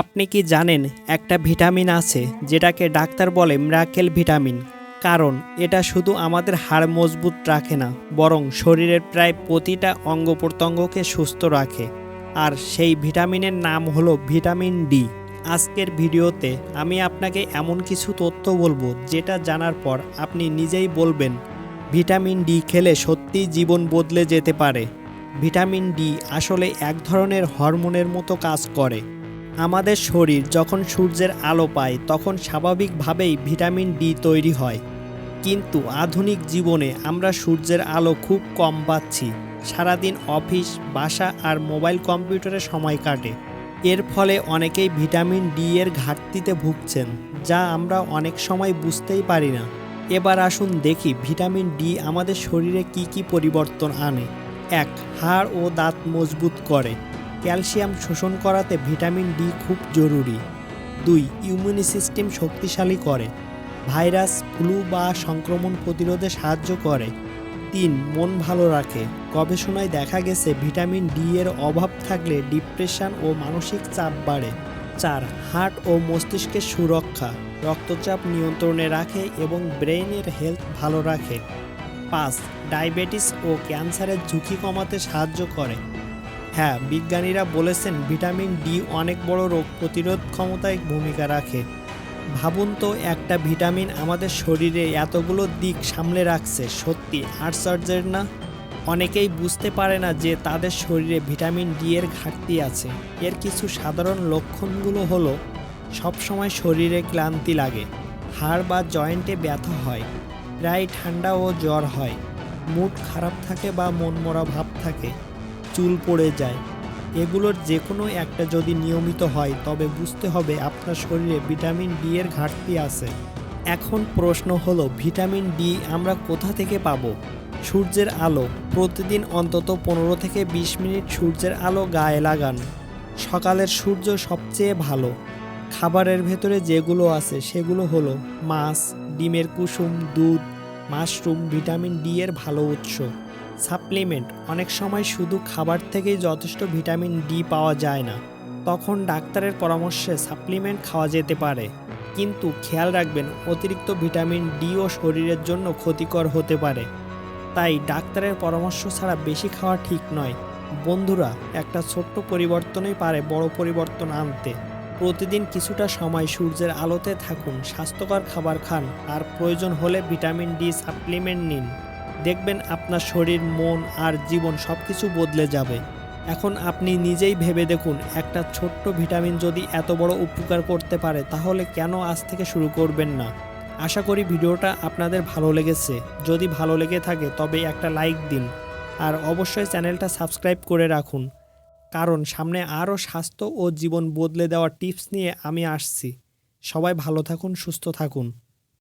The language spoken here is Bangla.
আপনি কি জানেন, একটা ভিটামিন আছে, যেটাকে ডাক্তার বলে মিরাকেল ভিটামিন। কারণ, এটা শুধু আমাদের হাড় মজবুত রাখে না, বরং শরীরের প্রায় প্রতিটা অঙ্গ প্রত্যঙ্গকে সুস্থ রাখে। আর সেই ভিটামিনের নাম হলো ভিটামিন ডি। আজকের ভিডিওতে আমি আপনাকে এমন কিছু তথ্য বলব, যেটা জানার পর আপনি নিজেই বলবেন, ভিটামিন ডি খেলে সত্যিই জীবন বদলে যেতে পারে। ভিটামিন ডি আসলে এক ধরনের হরমোনের মতো কাজ করে। আমাদের শরীর যখন সূর্যের আলো পায়, তখন স্বাভাবিকভাবেই ভিটামিন ডি তৈরি হয়। কিন্তু আধুনিক জীবনে আমরা সূর্যের আলো খুব কম পাচ্ছি। সারাদিন অফিস, বাসা আর মোবাইল কম্পিউটারে সময় কাটে। এর ফলে অনেকেই ভিটামিন ডি এর ঘাটতিতে ভুগছেন, যা আমরা অনেক সময় বুঝতেই পারি না। এবার আসুন দেখি ভিটামিন ডি আমাদের শরীরে কি কি পরিবর্তন আনে। এক, হাড় ও দাঁত মজবুত করে। ক্যালসিয়াম শোষণ করাতে ভিটামিন ডি খুব জরুরি। দুই, ইমিউনি সিস্টেম শক্তিশালী করে। ভাইরাস, ফ্লু বা সংক্রমণ প্রতিরোধে সাহায্য করে। তিন, মন ভালো রাখে। গবেষণায় দেখা গেছে ভিটামিন ডি এর অভাব থাকলে ডিপ্রেশন ও মানসিক চাপ বাড়ে। চার, হার্ট ও মস্তিষ্কের সুরক্ষা। রক্তচাপ নিয়ন্ত্রণে রাখে এবং ব্রেইনের হেলথ ভালো রাখে। পাঁচ, ডায়াবেটিস ও ক্যান্সারের ঝুঁকি কমাতে সাহায্য করে। হ্যাঁ বিজ্ঞানীরা বলেছেন ভিটামিন ডি অনেক বড় রোগ প্রতিরোধ ক্ষমতায় ভূমিকা রাখে। ভাবুন তো, একটা ভিটামিন আমাদের শরীরে এতগুলো দিক সামলে রাখছে, সত্যি আশ্চর্যের না? অনেকেই বুঝতে পারে না যে তাদের শরীরে ভিটামিন ডি এর ঘাটতি আছে। এর কিছু সাধারণ লক্ষণগুলো হলো, সবসময় শরীরে ক্লান্তি লাগে, হাড় বা জয়েন্টে ব্যথা হয়, প্রায় ঠান্ডা ও জ্বর হয়, মুড খারাপ থাকে বা মনমরা ভাব থাকে। চুল পড়ে যায়। এগুলোর যে কোনো একটা যদি নিয়মিত হয়, তবে বুঝতে হবে আপনার শরীরে ভিটামিন ডি এর ঘাটতি আছে। এখন প্রশ্ন হলো, ভিটামিন ডি আমরা কোথা থেকে পাব? সূর্যের আলো, প্রতিদিন অন্তত পনেরো থেকে বিশ মিনিট সূর্যের আলো গায়ে লাগান। সকালের সূর্য সবচেয়ে ভালো। খাবারের ভেতরে যেগুলো আছে, সেগুলো হলো মাছ, ডিমের কুসুম, দুধ, মাশরুম, ভিটামিন ডি এর ভালো উৎস। সাপ্লিমেন্ট। অনেক সময় শুধু খাবার থেকেই যথেষ্ট ভিটামিন ডি পাওয়া যায় না। তখন ডাক্তারের পরামর্শে সাপ্লিমেন্ট খাওয়া যেতে পারে। কিন্তু খেয়াল রাখবেন, অতিরিক্ত ভিটামিন ডিও শরীরের জন্য ক্ষতিকর হতে পারে। তাই ডাক্তারের পরামর্শ ছাড়া বেশি খাওয়া ঠিক নয়। বন্ধুরা, একটা ছোট্ট পরিবর্তনই পারে বড় পরিবর্তন আনতে। প্রতিদিন কিছুটা সময় সূর্যের আলোতে থাকুন, স্বাস্থ্যকর খাবার খান, আর প্রয়োজন হলে ভিটামিন ডি সাপ্লিমেন্ট নিন। দেখবেন আপনার শরীর, মন আর জীবন সব কিছু বদলে যাবে। এখন আপনি নিজেই ভেবে দেখুন, একটা ছোট্ট ভিটামিন যদি এত বড় উপকার করতে পারে, তাহলে কেন আজ থেকে শুরু করবেন না? আশা করি ভিডিওটা আপনাদের ভালো লেগেছে। যদি ভালো লেগে থাকে, তবে একটা লাইক দিন। আর অবশ্যই চ্যানেলটা সাবস্ক্রাইব করে রাখুন। কারণ সামনে আরও স্বাস্থ্য ও জীবন বদলে দেওয়ার টিপস নিয়ে আমি আসছি। সবাই ভালো থাকুন, সুস্থ থাকুন।